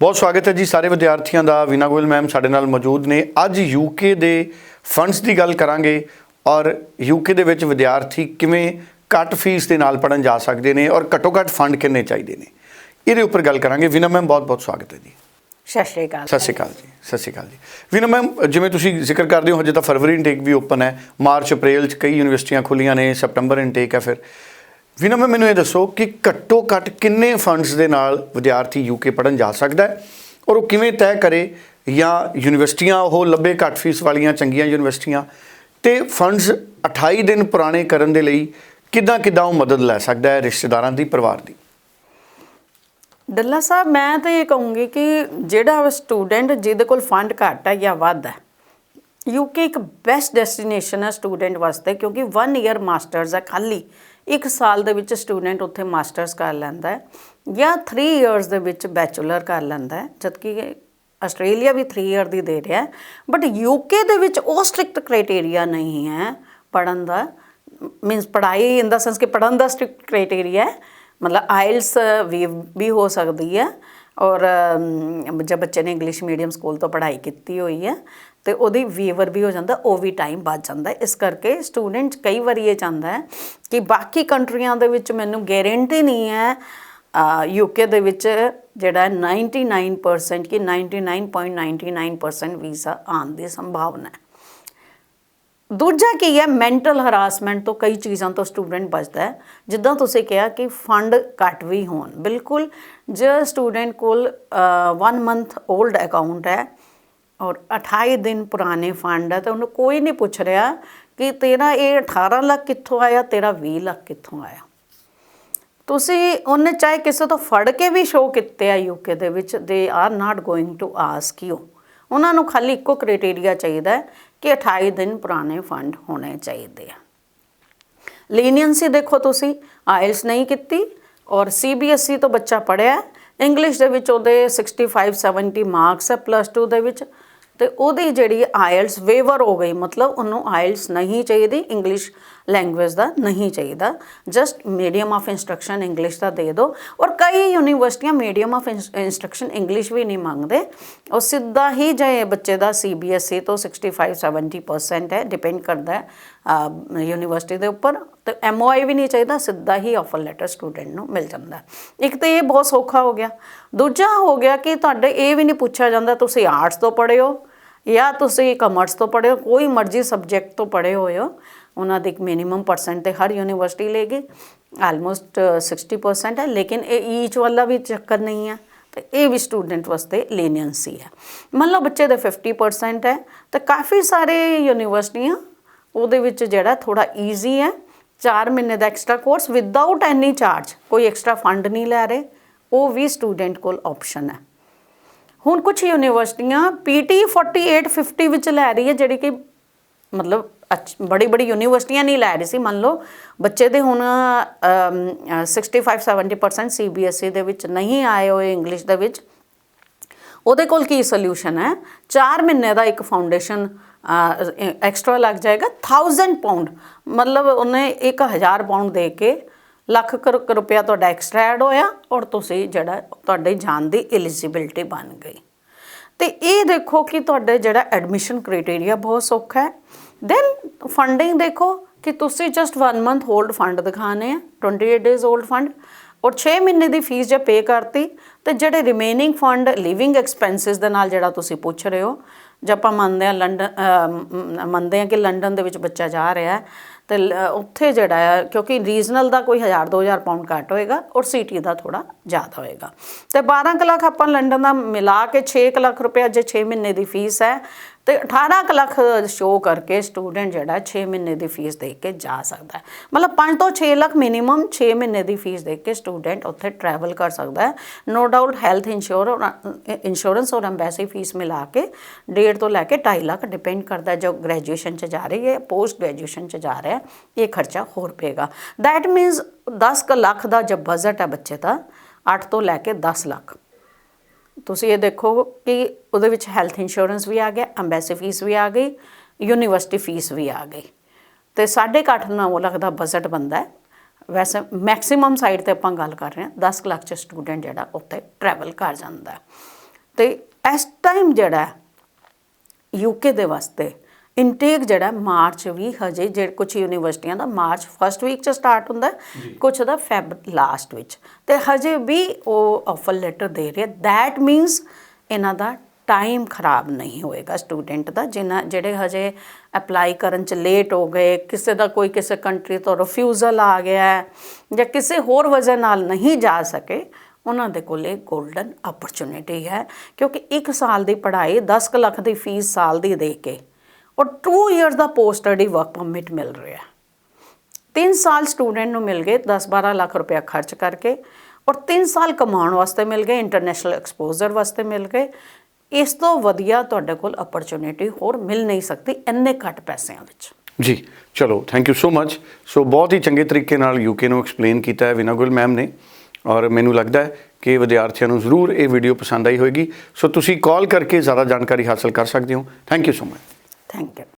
ਬਹੁਤ ਸਵਾਗਤ ਹੈ ਜੀ ਸਾਰੇ ਵਿਦਿਆਰਥੀਆਂ ਦਾ। ਵੀਨਾ ਗੋਇਲ ਮੈਮ ਸਾਡੇ ਨਾਲ ਮੌਜੂਦ ਨੇ। ਅੱਜ ਯੂਕੇ ਦੇ ਫੰਡਸ ਦੀ ਗੱਲ ਕਰਾਂਗੇ ਔਰ ਯੂਕੇ ਦੇ ਵਿੱਚ ਵਿਦਿਆਰਥੀ ਕਿਵੇਂ ਘੱਟ ਫੀਸ ਦੇ ਨਾਲ ਪੜਨ ਜਾ ਸਕਦੇ ਨੇ ਔਰ ਘੱਟੋ ਘੱਟ ਫੰਡ ਕਿੰਨੇ ਚਾਹੀਦੇ ਨੇ। ਇਹਦੇ ਉੱਪਰ ਗੱਲ ਕਰਾਂਗੇ। ਵੀਨਾ ਮੈਮ ਬਹੁਤ ਬਹੁਤ ਸਵਾਗਤ ਹੈ ਜੀ। ਸਤਿ ਸ਼੍ਰੀ ਅਕਾਲ। ਸਤਿ ਸ਼੍ਰੀ ਅਕਾਲ ਜੀ। ਸਤਿ ਸ਼੍ਰੀ ਅਕਾਲ ਜੀ। ਵੀਨਾ ਮੈਮ ਜਿਵੇਂ ਤੁਸੀਂ ਜ਼ਿਕਰ ਕਰਦੇ ਹੋ ਹਜੇ ਤਾਂ ਫਰਵਰੀ ਇਨਟੇਕ ਵੀ ਓਪਨ ਹੈ। ਮਾਰਚ ਅਪ੍ਰੈਲ ਚ ਕਈ ਯੂਨੀਵਰਸਿਟੀਆਂ ਖੁੱਲੀਆਂ ਨੇ। ਸਪਟੰਬਰ ਇਨਟੇਕ ਹੈ ਫਿਰ। ਵੀਨਾ ਮੈਮ ਮੈਨੂੰ ਇਹ ਦੱਸੋ ਕਿ ਘੱਟੋ ਘੱਟ ਕਿੰਨੇ ਫੰਡਸ ਦੇ ਨਾਲ ਵਿਦਿਆਰਥੀ ਯੂਕੇ ਪੜਨ ਜਾ ਸਕਦਾ ਹੈ? ਔਰ ਉਹ ਕਿਵੇਂ ਤੈਅ ਕਰੇ? ਜਾਂ ਯੂਨੀਵਰਸਿਟੀਆਂ, ਉਹ ਲੱਭੇ ਘੱਟ ਫੀਸ ਵਾਲੀਆਂ, ਚੰਗੀਆਂ ਯੂਨੀਵਰਸਿਟੀਆਂ? ਤੇ ਫੰਡਸ 28 ਦਿਨ ਪੁਰਾਣੇ ਕਰਨ ਦੇ ਲਈ ਕਿੱਦਾਂ ਕਿੱਦਾਂ ਉਹ ਮਦਦ ਲੈ ਸਕਦਾ ਹੈ ਰਿਸ਼ਤੇਦਾਰਾਂ ਦੀ, ਪਰਿਵਾਰ ਦੀ? ਡੱਲਾ ਸਾਹਿਬ, ਮੈਂ ਤਾਂ ਇਹ ਕਹੂੰਗੀ ਕਿ ਜਿਹੜਾ ਸਟੂਡੈਂਟ ਜਿਹਦੇ ਕੋਲ ਫੰਡ ਘੱਟ ਹੈ ਜਾਂ ਵੱਧ ਹੈ ਯੂਕੇ ਇੱਕ ਬੈਸਟ ਡੈਸਟੀਨੇਸ਼ਨ ਹੈ ਸਟੂਡੈਂਟ ਵਾਸਤੇ, ਕਿਉਂਕਿ 1 ਇਅਰ ਮਾਸਟਰਸ ਹੈ, ਖਾਲੀ ਇੱਕ ਸਾਲ ਦੇ ਵਿੱਚ ਸਟੂਡੈਂਟ ਉੱਥੇ ਮਾਸਟਰਸ ਕਰ ਲੈਂਦਾ ਹੈ ਜਾਂ 3 ਇਅਰਸ ਦੇ ਵਿੱਚ ਬੈਚਲਰ ਕਰ ਲੈਂਦਾ ਹੈ, ਜਦਕਿ ਆਸਟ੍ਰੇਲੀਆ ਵੀ 3 ਇਅਰ ਦੀ ਦੇ ਰਿਹਾ ਹੈ ਬਟ ਯੂਕੇ ਦੇ ਵਿੱਚ ਉਹ ਸਟ੍ਰਿਕਟ ਕ੍ਰਾਈਟੇਰੀਆ ਨਹੀਂ ਹੈ ਪੜਨ ਦਾ ਮੀਨਸ ਪੜਾਈ ਇਨ ਦਾ ਸੈਂਸ ਕਿ ਪੜਨ ਦਾ ਸਟ੍ਰਿਕਟ ਕ੍ਰਾਈਟੇਰੀਆ ਹੈ, ਮਤਲਬ ਆਇਲਸ ਵੀ ਵੀ ਹੋ ਸਕਦੀ ਹੈ ਔਰ ਅਮ, ਜਦ ਬੱਚੇ ਨੇ ਇੰਗਲਿਸ਼ ਮੀਡੀਅਮ ਸਕੂਲ ਤੋਂ ਪੜ੍ਹਾਈ ਕੀਤੀ ਹੋਈ ਹੈ ਤੇ ਉਹਦੀ ਵੀਵਰ ਵੀ ਹੋ ਜਾਂਦਾ ਉਹ ਵੀ ਟਾਈਮ ਬਚ ਜਾਂਦਾ ਇਸ ਕਰਕੇ ਸਟੂਡੈਂਟ ਕਈ ਵਾਰੀ ਇਹ ਚਾਹੁੰਦਾ ਹੈ ਕਿ ਬਾਕੀ ਕੰਟਰੀਆਂ ਦੇ ਵਿੱਚ ਮੈਨੂੰ ਗਾਰੰਟੀ ਨਹੀਂ ਹੈ ਯੂਕੇ ਦੇ ਵਿੱਚ ਜਿਹੜਾ ਹੈ 99% ਕਿ 99.99% ਵੀਜ਼ਾ ਆਉਣ ਦੀ ਸੰਭਾਵਨਾ ਹੈ। ਦੂਜਾ ਕੀ ਹੈ? ਮੈਂਟਲ ਹਰਾਸਮੈਂਟ ਤੋਂ ਕਈ ਚੀਜ਼ਾਂ ਤੋਂ ਸਟੂਡੈਂਟ ਬਚਦਾ ਹੈ। ਜਿੱਦਾਂ ਤੁਸੀਂ ਕਿਹਾ ਕਿ ਫੰਡ ਘੱਟ ਵੀ ਹੋਣ। ਬਿਲਕੁਲ, ਜੇ ਸਟੂਡੈਂਟ ਕੋਲ 1 ਮੰਥ 올ਡ ਅਕਾਊਂਟ ਹੈ ਔਰ 28 ਦਿਨ ਪੁਰਾਣੇ ਫੰਡ ਹੈ, ਤਾਂ ਉਹਨੂੰ ਕੋਈ ਨਹੀਂ ਪੁੱਛ ਰਿਹਾ ਕਿ ਤੇਰਾ ਇਹ 18 ਲੱਖ ਕਿੱਥੋਂ ਆਇਆ, ਤੇਰਾ 20 ਲੱਖ ਕਿੱਥੋਂ ਆਇਆ। ਤੁਸੀਂ ਉਹਨੇ ਚਾਹੇ ਕਿਸੇ ਤੋਂ ਫੜ ਕੇ ਵੀ ਸ਼ੋਅ ਕੀਤੇ ਆ ਯੂਕੇ ਦੇ ਵਿੱਚ they are not going to ask you ਉਹਨਾਂ ਨੂੰ ਖਾਲੀ ਇੱਕੋ ਕ੍ਰਾਈਟੇਰੀਆ ਚਾਹੀਦਾ ਹੈ ਕਿ 28 ਦਿਨ ਪੁਰਾਣੇ ਫੰਡ ਹੋਣੇ ਚਾਹੀਦੇ ਆ। ਲੀਨੀਅੰਸੀ ਦੇਖੋ ਤੁਸੀਂ, ਆਇਲਸ ਨਹੀਂ ਕੀਤੀ ਔਰ ਸੀਬੀਐਸਈ ਤੋਂ ਬੱਚਾ ਪੜਿਆ ਇੰਗਲਿਸ਼ ਦੇ ਵਿੱਚ ਉਹਦੇ 65 70 ਮਾਰਕਸ ਹੈ ਪਲੱਸ 2 ਦੇ ਵਿੱਚ। ਤੇ ਉਹਦੀ ਜਿਹੜੀ ਆਇਲਸ ਵੇਵਰ ਹੋ ਗਈ, ਮਤਲਬ ਉਹਨੂੰ ਆਇਲਸ ਨਹੀਂ ਚਾਹੀਦੀ ਇੰਗਲਿਸ਼ ਲੈਂਗੁਏਜ ਦਾ ਨਹੀਂ ਚਾਹੀਦਾ। Just medium of instruction English ਦਾ ਦੇ ਦਿਓ। ਔਰ ਕਈ ਯੂਨੀਵਰਸਿਟੀਆਂ ਮੀਡੀਅਮ ਆਫ ਇਨਸਟਰਕਸ਼ਨ ਇੰਗਲਿਸ਼ ਵੀ ਨਹੀਂ ਮੰਗਦੇ। ਉਹ ਸਿੱਧਾ ਹੀ ਜੇ ਬੱਚੇ ਦਾ ਸੀਬੀਐਸਈ ਤੋਂ 65 70% ਹੈ ਡਿਪੈਂਡ ਕਰਦਾ ਹੈ ਯੂਨੀਵਰਸਿਟੀ ਦੇ ਉੱਪਰ। ਤੇ ਐਮਓਆਈ ਵੀ ਨਹੀਂ ਚਾਹੀਦਾ, ਸਿੱਧਾ ਹੀ ਆਫਰ ਲੈਟਰ ਸਟੂਡੈਂਟ ਨੂੰ ਮਿਲ ਜਾਂਦਾ ਇੱਕ ਤੇ ਇਹ ਬਹੁਤ ਸੌਖਾ ਹੋ ਗਿਆ। ਦੂਜਾ ਹੋ ਗਿਆ ਕਿ ਤੁਹਾਡੇ ਇਹ ਵੀ ਨਹੀਂ ਪੁੱਛਿਆ ਜਾਂਦਾ, ਤੁਸੀਂ ਆਰਟਸ ਤੋਂ ਪੜ੍ਹੇ ਹੋ। ਜਾਂ ਤੁਸੀਂ ਕਮਰਸ ਤੋਂ ਪੜ੍ਹੇ ਹੋ, ਕੋਈ ਮਰਜ਼ੀ ਸਬਜੈਕਟ ਤੋਂ ਪੜ੍ਹੇ ਹੋਏ ਹੋ, ਉਹਨਾਂ ਦੀ ਇੱਕ ਮਿਨੀਮਮ ਪਰਸੈਂਟ ਤੇ ਹਰ ਯੂਨੀਵਰਸਿਟੀ ਲੇਗੀ ਆਲਮੋਸਟ 60% ਹੈ, ਲੇਕਿਨ ਇਹ ਈਚ ਵਾਲਾ ਵੀ ਚੱਕਰ ਨਹੀਂ ਹੈ, ਤੇ ਇਹ ਵੀ ਸਟੂਡੈਂਟ ਵਾਸਤੇ ਲੀਨੀਅੰਸੀ ਹੈ। ਮੰਨ ਲਓ ਬੱਚੇ ਦੇ 50% ਹੈ, ਤੇ ਕਾਫੀ ਸਾਰੇ ਯੂਨੀਵਰਸਿਟੀਆਂ ਉਹਦੇ ਵਿੱਚ ਜਿਹੜਾ ਥੋੜਾ ਈਜ਼ੀ ਹੈ 4 ਮਹੀਨੇ ਦਾ extra course without any charge ਕੋਈ ਐਕਸਟਰਾ ਫੰਡ ਨਹੀਂ ਲੈ ਰਹੇ, ਉਹ ਵੀ ਸਟੂਡੈਂਟ ਕੋਲ ਆਪਸ਼ਨ ਹੈ। ਹੁਣ ਕੁਝ ਯੂਨੀਵਰਸਿਟੀਆਂ ਪੀਟੀ 48 50 ਵਿੱਚ ਲੈ ਰਹੀ ਹੈ ਜਿਹੜੀ ਕਿ ਮਤਲਬ ਬੜੀ ਬੜੀ ਯੂਨੀਵਰਸਿਟੀਆਂ ਨਹੀਂ ਲੈ ਰਹੀ ਸੀ ਮੰਨ ਲਓ ਬੱਚੇ ਦੇ ਹੁਣ ਅਮ, ਅ, 65 70% ਸੀਬੀਐਸਈ ਦੇ ਵਿੱਚ ਨਹੀਂ ਆਏ ਹੋਏ ਇੰਗਲਿਸ਼ ਦੇ ਵਿੱਚ। ਉਹਦੇ ਕੋਲ ਕੀ ਸੋਲੂਸ਼ਨ ਹੈ? 4 ਮਹੀਨੇ ਦਾ ਇੱਕ ਫਾਊਂਡੇਸ਼ਨ ਐਕਸਟਰਾ ਲੱਗ ਜਾਏਗਾ 1000 ਪਾਉਂਡ ਮਤਲਬ ਉਹਨੇ 1000 ਪਾਉਂਡ ਦੇ ਕੇ ਲੱਖ ਕੁ ਰੁਪਇਆ ਤੁਹਾਡਾ ਐਕਸਟਰਾ ਐਡ ਹੋਇਆ ਔਰ ਤੁਸੀਂ ਜਿਹੜਾ ਤੁਹਾਡੇ ਜਾਣ ਦੀ ਐਲੀਜੀਬਿਲਟੀ ਬਣ ਗਈ। ਤੇ ਇਹ ਦੇਖੋ ਕਿ ਤੁਹਾਡੇ ਜਿਹੜਾ ਐਡਮਿਸ਼ਨ ਕ੍ਰਾਈਟੇਰੀਆ ਬਹੁਤ ਸੌਖਾ ਹੈ। ਦੈਨ ਫੰਡਿੰਗ ਦੇਖੋ ਕਿ ਤੁਸੀਂ ਜਸਟ 1 ਮੰਥ ਹੋਲਡ ਫੰਡ ਦਿਖਾਣੇ ਆ 28 ਡੇਜ਼ ਹੋਲਡ ਫੰਡ ਔਰ 6 ਮਹੀਨੇ ਦੀ ਫੀਸ ਜੇ ਪੇ ਕਰਤੀ, ਤੇ ਜਿਹੜੇ ਰਿਮੇਨਿੰਗ ਫੰਡ ਲਿਵਿੰਗ ਐਕਸਪੈਂਸਸ ਦੇ ਨਾਲ ਜਿਹੜਾ ਤੁਸੀਂ ਪੁੱਛ ਰਹੇ ਹੋ, ਜੇ ਆਪਾਂ ਮੰਨਦੇ ਆ ਲੰਡਨ ਮੰਨਦੇ ਆ ਕਿ ਲੰਡਨ ਦੇ ਵਿੱਚ ਬੱਚਾ ਜਾ ਰਿਹਾ ਹੈ ਤੇ ਲ- ਉੱਥੇ ਜਿਹੜਾ ਹੈ ਕਿਉਂਕਿ ਰੀਜਨਲ ਦਾ ਕੋਈ 1000 2000 ਪਾਉਂਡ ਘੱਟ ਹੋਏਗਾ ਔਰ ਸਿਟੀ ਦਾ ਥੋੜਾ ਜ਼ਿਆਦਾ ਹੋਏਗਾ। ਤੇ 12 ਕੁ ਲੱਖ ਆਪਾਂ ਲੰਡਨ ਦਾ ਮਿਲਾ ਕੇ 6 ਕੁ ਲੱਖ ਰੁਪਏ ਜੇ 6 ਮਹੀਨੇ ਦੀ ਫੀਸ ਹੈ ਤੇ 18 ਕੁ ਲੱਖ ਸ਼ੋ ਕਰਕੇ ਸਟੂਡੈਂਟ ਜਿਹੜਾ 6 ਮਹੀਨੇ ਦੀ ਫੀਸ ਦੇ ਕੇ ਜਾ ਸਕਦਾ ਹੈ। ਮਤਲਬ 5 ਤੋਂ 6 ਲੱਖ ਮਿਨੀਮਮ 6 ਮਹੀਨੇ ਦੀ ਫੀਸ ਦੇ ਕੇ ਸਟੂਡੈਂਟ ਉੱਥੇ ਟਰੈਵਲ ਕਰ ਸਕਦਾ ਹੈ। No doubt health insure insurance ਔਰ ਐਮਬੈਸੀ ਫੀਸ ਮਿਲਾ ਕੇ ਡੇਢ ਤੋਂ ਲੈ ਕੇ 2.5 ਲੱਖ ਡਿਪੈਂਡ ਕਰਦਾ ਹੈ। ਜੋ ਗ੍ਰੈਜੂਏਸ਼ਨ ਚ ਜਾ ਰਹੀ ਹੈ ਪੋਸਟ ਗ੍ਰੈਜੂਏਸ਼ਨ ਚ ਜਾ ਰਿਹਾ ਹੈ, ਇਹ ਖਰਚਾ ਹੋਰ ਪਏਗਾ। ਦੈਟ ਮੀਨਸ 10 ਕੁ ਲੱਖ ਦਾ ਜੋ ਬਜਟ ਹੈ ਬੱਚੇ ਦਾ 8 ਤੋਂ ਲੈ ਕੇ 10 ਲੱਖ। ਤੁਸੀਂ ਇਹ ਦੇਖੋ ਕਿ ਉਹਦੇ ਵਿੱਚ ਹੈਲਥ ਇੰਸ਼ੋਰੈਂਸ ਵੀ ਆ ਗਿਆ ਅੰਬੈਸੀ ਫੀਸ ਵੀ ਆ ਗਈ ਯੂਨੀਵਰਸਿਟੀ ਫੀਸ ਵੀ ਆ ਗਈ। ਤੇ 8.5 9 ਲੱਖ ਦਾ ਬਜਟ ਬੰਦਾ ਹੈ। ਵੈਸੇ ਮੈਕਸਿਮਮ ਸਾਈਡ ਤੇ ਆਪਾਂ ਗੱਲ ਕਰ ਰਹੇ ਹਾਂ 10 ਕੁ ਲੱਖ ਚ ਸਟੂਡੈਂਟ ਜਿਹੜਾ ਉੱਥੇ ਟਰੈਵਲ ਕਰ ਜਾਂਦਾ ਹੈ। ਤੇ ਇਸ ਟਾਈਮ ਜਿਹੜਾ ਯੂਕੇ ਦੇ ਵਾਸਤੇ ਇਨਟੇਕ ਜਿਹੜਾ ਮਾਰਚ ਵੀ ਹਜੇ ਜਿਹੜੇ ਕੁਝ ਯੂਨੀਵਰਸਿਟੀਆਂ ਦਾ ਮਾਰਚ ਫਸਟ ਵੀਕ ਚ ਸਟਾਰਟ ਹੁੰਦਾ ਕੁਝ ਦਾ ਫੈਬ ਲਾਸਟ ਵਿੱਚ। ਤੇ ਹਜੇ ਵੀ ਉਹ ਆਫਰ ਲੈਟਰ ਦੇ ਰਿਹਾ। ਥੈਟ ਮੀਨਸ ਇਹਨਾਂ ਦਾ ਟਾਈਮ ਖਰਾਬ ਨਹੀਂ ਹੋਏਗਾ ਸਟੂਡੈਂਟ ਦਾ। ਜਿਨ੍ਹਾਂ ਜਿਹੜੇ ਹਜੇ ਅਪਲਾਈ ਕਰਨ ਚ ਲੇਟ ਹੋ ਗਏ ਕਿਸੇ ਦਾ ਕੋਈ ਕਿਸੇ ਕੰਟਰੀ ਤੋਂ ਰਿਫਿਊਜ਼ਲ ਆ ਗਿਆ ਹੈ, ਜਾਂ ਕਿਸੇ ਹੋਰ ਵਜ੍ਹਾ ਨਾਲ ਨਹੀਂ ਜਾ ਸਕੇ ਉਹਨਾਂ ਦੇ ਕੋਲ ਇਹ 골ਡਨ ਅਪਰਚੂਨਿਟੀ ਹੈ। ਕਿਉਂਕਿ 1 ਸਾਲ ਦੀ ਪੜ੍ਹਾਈ 10 ਕੁ ਲੱਖ ਦੀ ਫੀਸ ਸਾਲ ਦੀ ਦੇ ਕੇ ਔਰ 2 ਇਅਰਸ ਦਾ ਪੋਸਟ ਸਟੱਡੀ ਵਰਕ ਪਰਮਿਟ ਮਿਲ ਰਿਹਾ। 3 ਸਾਲ ਸਟੂਡੈਂਟ ਨੂੰ ਮਿਲ ਗਏ 10-12 ਲੱਖ ਰੁਪਇਆ ਖਰਚ ਕਰਕੇ ਔਰ 3 ਸਾਲ ਕਮਾਉਣ ਵਾਸਤੇ ਮਿਲ ਗਏ ਇੰਟਰਨੈਸ਼ਨਲ ਐਕਸਪੋਜ਼ਰ ਵਾਸਤੇ ਮਿਲ ਗਏ। ਇਸ ਤੋਂ ਵਧੀਆ ਤੁਹਾਡੇ ਕੋਲ ਅਪਰਚੂਨਿਟੀ ਹੋਰ ਮਿਲ ਨਹੀਂ ਸਕਦੀ ਇੰਨੇ ਘੱਟ ਪੈਸਿਆਂ ਵਿੱਚ। ਜੀ, ਚਲੋ ਥੈਂਕ ਯੂ ਸੋ ਮੱਚ ਸੋ ਬਹੁਤ ਹੀ ਚੰਗੇ ਤਰੀਕੇ ਨਾਲ ਯੂਕੇ ਨੂੰ ਐਕਸਪਲੇਨ ਕੀਤਾ ਹੈ ਵਿਨਾਗੁਲ ਮੈਮ ਨੇ ਔਰ ਮੈਨੂੰ ਲੱਗਦਾ ਹੈ ਕਿ ਵਿਦਿਆਰਥੀਆਂ ਨੂੰ ਜ਼ਰੂਰ ਇਹ ਵੀਡੀਓ ਪਸੰਦ ਆਈ ਹੋਵੇਗੀ ਸੋ ਤੁਸੀਂ ਕਾਲ ਕਰਕੇ ਜ਼ਿਆਦਾ ਜਾਣਕਾਰੀ ਹਾਸਲ ਕਰ ਸਕਦੇ ਹੋ। Thank you so much thank you